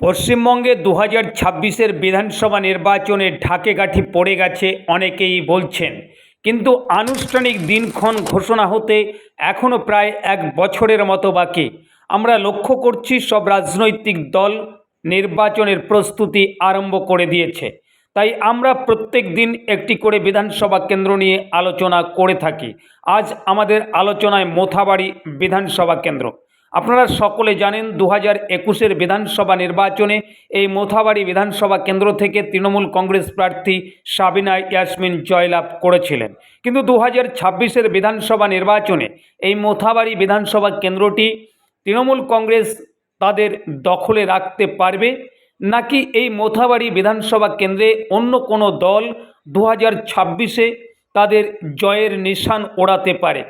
পশ্চিমবঙ্গে দু হাজার ছাব্বিশের বিধানসভা নির্বাচনে ঢাকে কাঠি পড়ে গেছে অনেকেই বলছেন। কিন্তু আনুষ্ঠানিক দিনক্ষণ ঘোষণা হতে এখনও প্রায় এক বছরের মতো বাকি। আমরা লক্ষ্য করছি সব রাজনৈতিক দল নির্বাচনের প্রস্তুতি আরম্ভ করে দিয়েছে। তাই আমরা প্রত্যেক দিন একটি করে বিধানসভা কেন্দ্র নিয়ে আলোচনা করে থাকি। আজ আমাদের আলোচনায় মোথাবাড়ি বিধানসভা কেন্দ্র। আপনারা সকলে জানেন দু হাজার একুশের বিধানসভা নির্বাচনে এই মোথাবাড়ি বিধানসভা কেন্দ্র থেকে তৃণমূল কংগ্রেস প্রার্থী সাবিনা ইয়াসমিন জয়লাভ করেছিলেন। কিন্তু দু হাজার ছাব্বিশের বিধানসভা নির্বাচনে এই মোথাবাড়ি বিধানসভা কেন্দ্রটি তৃণমূল কংগ্রেস তাদের দখলে রাখতে পারবে নাকি এই মোথাবাড়ি বিধানসভা কেন্দ্রে অন্য কোনো দল দু হাজার ছাব্বিশে তাদের জয়ের নিশান ওড়াতে পারে?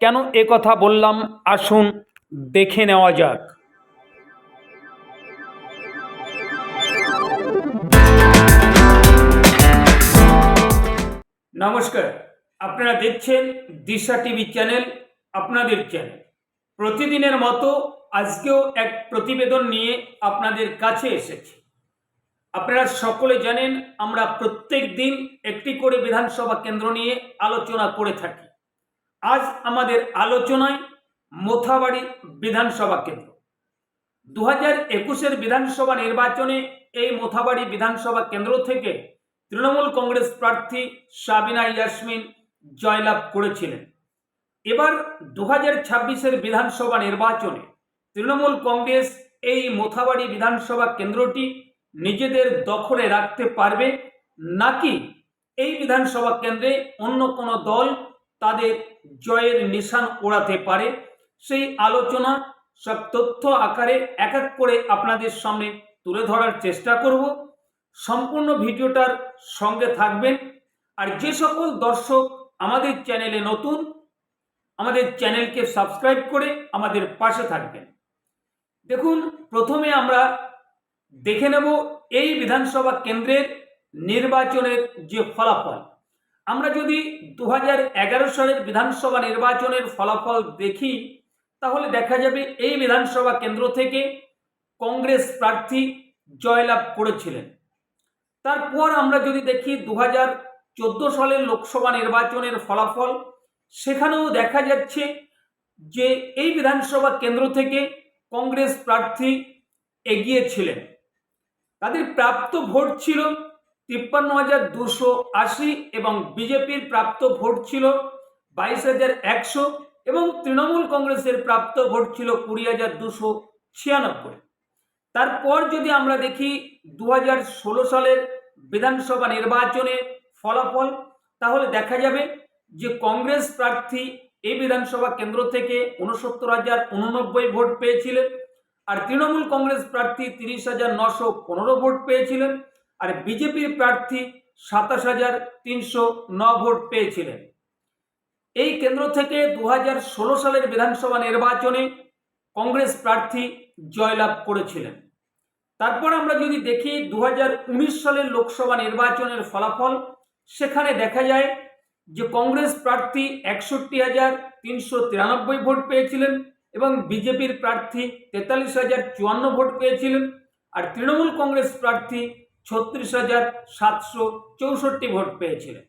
কেন কথা বললাম? আসুন দেখে নেওয়া যাক। নমস্কার, আপনারা দেখছেন দিশা টিভি চ্যানেল, আপনাদের চ্যানেল। প্রতিদিনের মতো আজকেও এক প্রতিবেদন নিয়ে আপনাদের কাছে এসেছি। আপনারা সকলে জানেন, আমরা প্রত্যেক দিন একটি করে বিধানসভা কেন্দ্র নিয়ে আলোচনা করে থাকি। আজ আমাদের আলোচনায় মোথাবাড়ি বিধানসভা কেন্দ্র। দু হাজার একুশের বিধানসভা নির্বাচনে এই মোথাবাড়ি বিধানসভা কেন্দ্র থেকে তৃণমূল কংগ্রেস প্রার্থী সাবিনা ইয়াসমিন জয়লাভ করেছিলেন। এবার দু হাজার ছাব্বিশের বিধানসভা নির্বাচনে তৃণমূল কংগ্রেস এই মোথাবাড়ি বিধানসভা কেন্দ্রটি নিজেদের দখলে রাখতে পারবে নাকি এই বিধানসভা কেন্দ্রে অন্য কোনো দল তাদের জয়ের নিশান ওড়াতে পারে সেই আলোচনা, সব তথ্য আকারে এক এক করে আপনাদের সামনে তুলে ধরার চেষ্টা করব। সম্পূর্ণ ভিডিওটার সঙ্গে থাকবেন। আর যে সকল দর্শক আমাদের চ্যানেলে নতুন, আমাদের চ্যানেলকে সাবস্ক্রাইব করে আমাদের পাশে থাকবেন। দেখুন, প্রথমে আমরা দেখে নেব এই বিধানসভা কেন্দ্রের নির্বাচনের যে ফলাফল। আমরা যদি দু হাজার এগারো সালের বিধানসভা নির্বাচনের ফলাফল দেখি তাহলে দেখা যাবে এই বিধানসভা কেন্দ্র থেকে কংগ্রেস প্রার্থী জয়লাভ করেছিলেন। তারপর আমরা যদি দেখি দু হাজার চোদ্দ সালের লোকসভা নির্বাচনের ফলাফল, সেখানেও দেখা যাচ্ছে যে এই বিধানসভা কেন্দ্র থেকে কংগ্রেস প্রার্থী এগিয়েছিলেন। তাদের প্রাপ্ত ভোট ছিল তিপ্পান্ন হাজার দুশো আশি এবং বিজেপির প্রাপ্ত ভোট ছিল বাইশ হাজার একশো। এবং তৃণমূল কংগ্রেসের প্রাপ্ত ভোট ছিল কুড়ি হাজার দুশো ছিয়ানব্বই। তারপর যদি আমরা দেখি দু হাজার ষোলো সালের বিধানসভা নির্বাচনের ফলাফল, তাহলে দেখা যাবে যে কংগ্রেস প্রার্থী এই বিধানসভা কেন্দ্র থেকে উনসত্তর হাজার উননব্বই ভোট পেয়েছিলেন আর তৃণমূল কংগ্রেস প্রার্থী তিরিশ হাজার নশো পনেরো ভোট পেয়েছিলেন আর বিজেপির প্রার্থী সাতাশ হাজার তিনশো ন ভোট পেয়েছিলেন। এই কেন্দ্র থেকে দু হাজার ষোলো সালের বিধানসভা নির্বাচনে কংগ্রেস প্রার্থী জয়লাভ করেছিলেন। তারপর আমরা যদি দেখি দু হাজার উনিশ সালের লোকসভা নির্বাচনের ফলাফল, সেখানে দেখা যায় যে কংগ্রেস প্রার্থী একষট্টি হাজার তিনশো তিরানব্বই ভোট পেয়েছিলেন এবং বিজেপির প্রার্থী তেতাল্লিশ হাজার চুয়ান্ন ভোট পেয়েছিলেন আর তৃণমূল কংগ্রেস প্রার্থী ছত্রিশ হাজার সাতশো চৌষট্টি ভোট পেয়েছিলেন।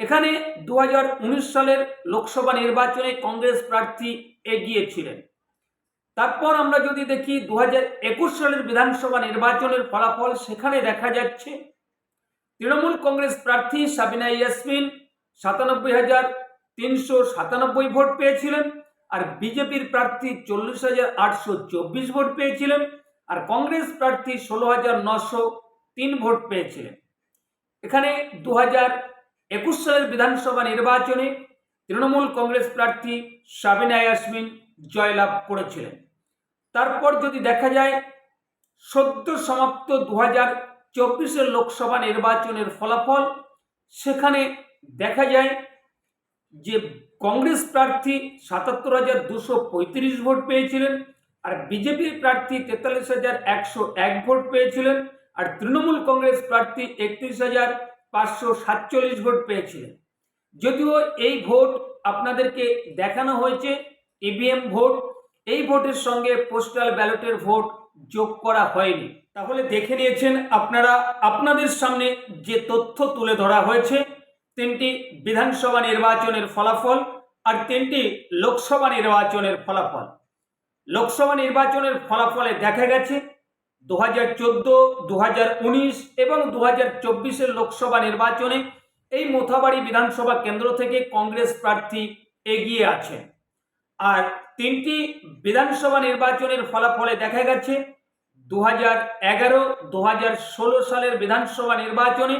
এখানে দু হাজার উনিশ সালের লোকসভা নির্বাচনে কংগ্রেস প্রার্থী এগিয়েছিলেন। তারপর আমরা যদি দেখি দু হাজার একুশ সালের বিধানসভা নির্বাচনের ফলাফল, সেখানে দেখা যাচ্ছে তৃণমূল কংগ্রেস প্রার্থী সাবিনা ইয়াসমিন সাতানব্বই হাজার তিনশো সাতানব্বই ভোট পেয়েছিলেন আর বিজেপির প্রার্থী চল্লিশ হাজার আটশো চব্বিশ ভোট পেয়েছিলেন আর কংগ্রেস প্রার্থী ষোলো হাজার নশো তিন ভোট পেয়েছিলেন। এখানে দু হাজার একুশ সালের বিধানসভা নির্বাচনে তৃণমূল কংগ্রেস প্রার্থী সাবিনা ইয়াসমিন জয়লাভ করেছিলেন। তারপর যদি দেখা যায়, সদ্য সমাপ্ত দু হাজার চব্বিশের লোকসভা নির্বাচনের ফলাফল, সেখানে দেখা যায় যে কংগ্রেস প্রার্থী সাতাত্তর হাজার দুশো পঁয়ত্রিশ ভোট পেয়েছিলেন আর বিজেপির প্রার্থী তেতাল্লিশ হাজার একশো এক ভোট পেয়েছিলেন আর তৃণমূল কংগ্রেস প্রার্থী একত্রিশ হাজার পাঁচশো সাতচল্লিশ ভোট পেয়েছিলেন। যদিও এই ভোট আপনাদেরকে দেখানো হয়েছে ইভিএম ভোট, এই ভোটের সঙ্গে পোস্টাল ব্যালটের ভোট যোগ করা হয়নি। তাহলে দেখে নিয়েছেন আপনারা, আপনাদের সামনে যে তথ্য তুলে ধরা হয়েছে, তিনটি বিধানসভা নির্বাচনের ফলাফল আর তিনটি লোকসভা নির্বাচনের ফলাফল। লোকসভা নির্বাচনের ফলাফলে দেখা গেছে দু হাজার চোদ্দ দু হাজার উনিশ এবং দু হাজার চব্বিশের লোকসভা নির্বাচনে এই মোথাবাড়ি বিধানসভা কেন্দ্র থেকে কংগ্রেস প্রার্থী এগিয়ে আছেন। আর তিনটি বিধানসভা নির্বাচনের ফলাফলে দেখা গেছে দু হাজার এগারো দু হাজার ষোলো সালের বিধানসভা নির্বাচনে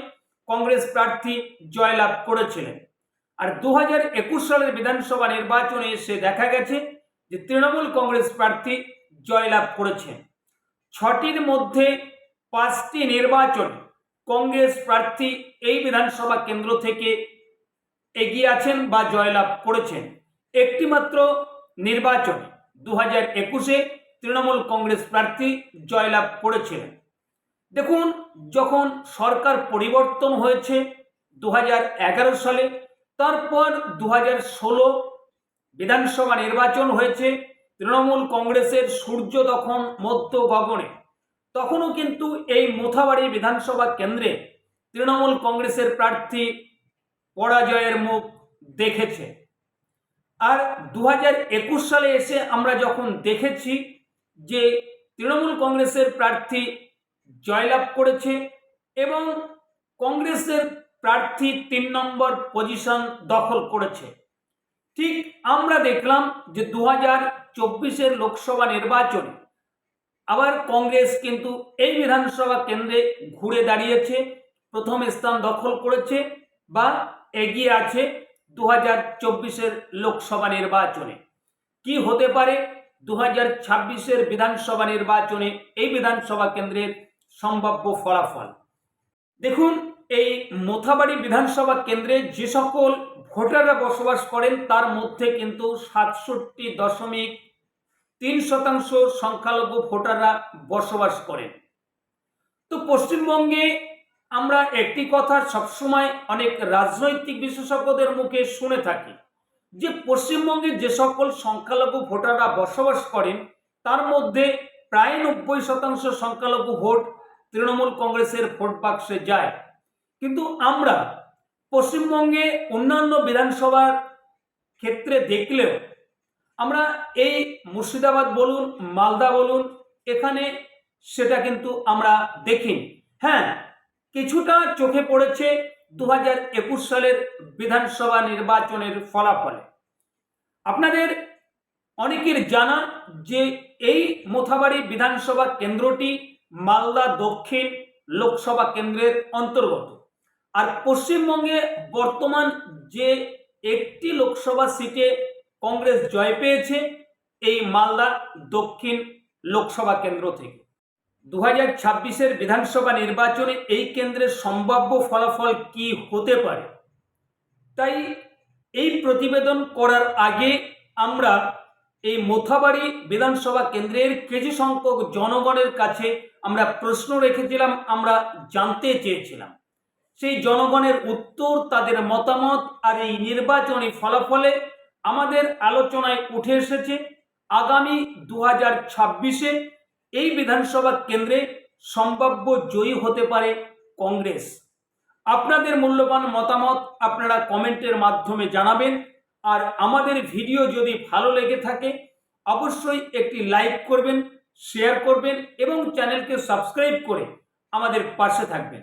কংগ্রেস প্রার্থী জয়লাভ করেছিলেন। আর দু হাজার একুশ সালের বিধানসভা নির্বাচনে এসে দেখা গেছে যে তৃণমূল কংগ্রেস প্রার্থী জয়লাভ করেছেন। ছটির মধ্যে পাঁচটি নির্বাচন কংগ্রেস প্রার্থী এই বিধানসভা কেন্দ্র থেকে এগিয়ে আছেন বা জয়লাভ করেছেন। একটি মাত্র নির্বাচন দু হাজার একুশে তৃণমূল কংগ্রেস প্রার্থী জয়লাভ করেছিলেন। দেখুন, যখন সরকার পরিবর্তন হয়েছে দু সালে, তারপর দু হাজার ষোলো বিধানসভা নির্বাচন হয়েছে তৃণমূল কংগ্রেসের সূর্য তখন মধ্য গগনে। তখনও কিন্তু এই মোথাবাড়ি বিধানসভা কেন্দ্রে তৃণমূল কংগ্রেসের প্রার্থী পরাজয়ের মুখ দেখেছে। আর দু একুশ সালে এসে আমরা যখন দেখেছি যে তৃণমূল কংগ্রেসের প্রার্থী জয়লাভ করেছে এবং কংগ্রেসের প্রার্থী তিন নম্বর পজিশন দখল করেছে। ঠিক আমরা দেখলাম যে দু হাজার চব্বিশের লোকসভা নির্বাচনে আবার কংগ্রেস কিন্তু এই বিধানসভা কেন্দ্রে ঘুরে দাঁড়িয়েছে, প্রথম স্থান দখল করেছে বা এগিয়ে আছে দু হাজার চব্বিশের লোকসভা নির্বাচনে। কি হতে পারে দু হাজার ছাব্বিশের বিধানসভা নির্বাচনে এই বিধানসভা কেন্দ্রের সম্ভাব্য ফলাফল? দেখুন, এই মোথাবাড়ি বিধানসভা কেন্দ্রে যে সকল ভোটাররা বসবাস করেন, তার মধ্যে কিন্তু সাতষট্টি দশমিক তিন শতাংশ সংখ্যালঘু ভোটাররা বসবাস করেন। তো পশ্চিমবঙ্গে আমরা একটি কথা সবসময় অনেক রাজনৈতিক বিশেষজ্ঞদের মুখে শুনে থাকি, যে পশ্চিমবঙ্গে যে সকল সংখ্যালঘু ভোটাররা বসবাস করেন, তার মধ্যে প্রায় নব্বই শতাংশ সংখ্যালঘু ভোট তৃণমূল কংগ্রেসের ভোট বাক্সে যায়। কিন্তু আমরা পশ্চিমবঙ্গে অন্যান্য বিধানসভার ক্ষেত্রে দেখলেও আমরা এই মুর্শিদাবাদ বলুন, মালদা বলুন, এখানে সেটা কিন্তু আমরা দেখিনি। হ্যাঁ কিছুটা চোখে পড়েছে দু হাজার একুশ সালের বিধানসভা নির্বাচনের ফলাফলে। আপনাদের অনেকের জানা যে এই মোথাবাড়ি বিধানসভা কেন্দ্রটি মালদা দক্ষিণ লোকসভা কেন্দ্রের অন্তর্গত। আর পশ্চিমবঙ্গে বর্তমান যে একটি লোকসভা সিটে কংগ্রেস জয় পেয়েছে, এই মালদা দক্ষিণ লোকসভা কেন্দ্র থেকে। দু হাজার ছাব্বিশের বিধানসভা নির্বাচনে এই কেন্দ্রের সম্ভাব্য ফলাফল কি হতে পারে? তাই এই প্রতিবেদন করার আগে আমরা এই মোথাবাড়ি বিধানসভা কেন্দ্রের কিছু সংখ্যক জনগণের কাছে আমরা প্রশ্ন রেখেছিলাম, আমরা জানতে চেয়েছিলাম। সেই জনগণের উত্তর, তাদের মতামত আর এই নির্বাচনী ফলাফলে আমাদের আলোচনায় উঠে এসেছে। আগামী দু হাজার ছাব্বিশে এই বিধানসভা কেন্দ্রে সম্ভাব্য জয়ী হতে পারে কংগ্রেস। আপনাদের মূল্যবান মতামত আপনারা কমেন্টের মাধ্যমে জানাবেন। আর আমাদের ভিডিও যদি ভালো লেগে থাকে, অবশ্যই একটি লাইক করবেন, শেয়ার করবেন এবং চ্যানেলকে সাবস্ক্রাইব করে আমাদের পাশে থাকবেন।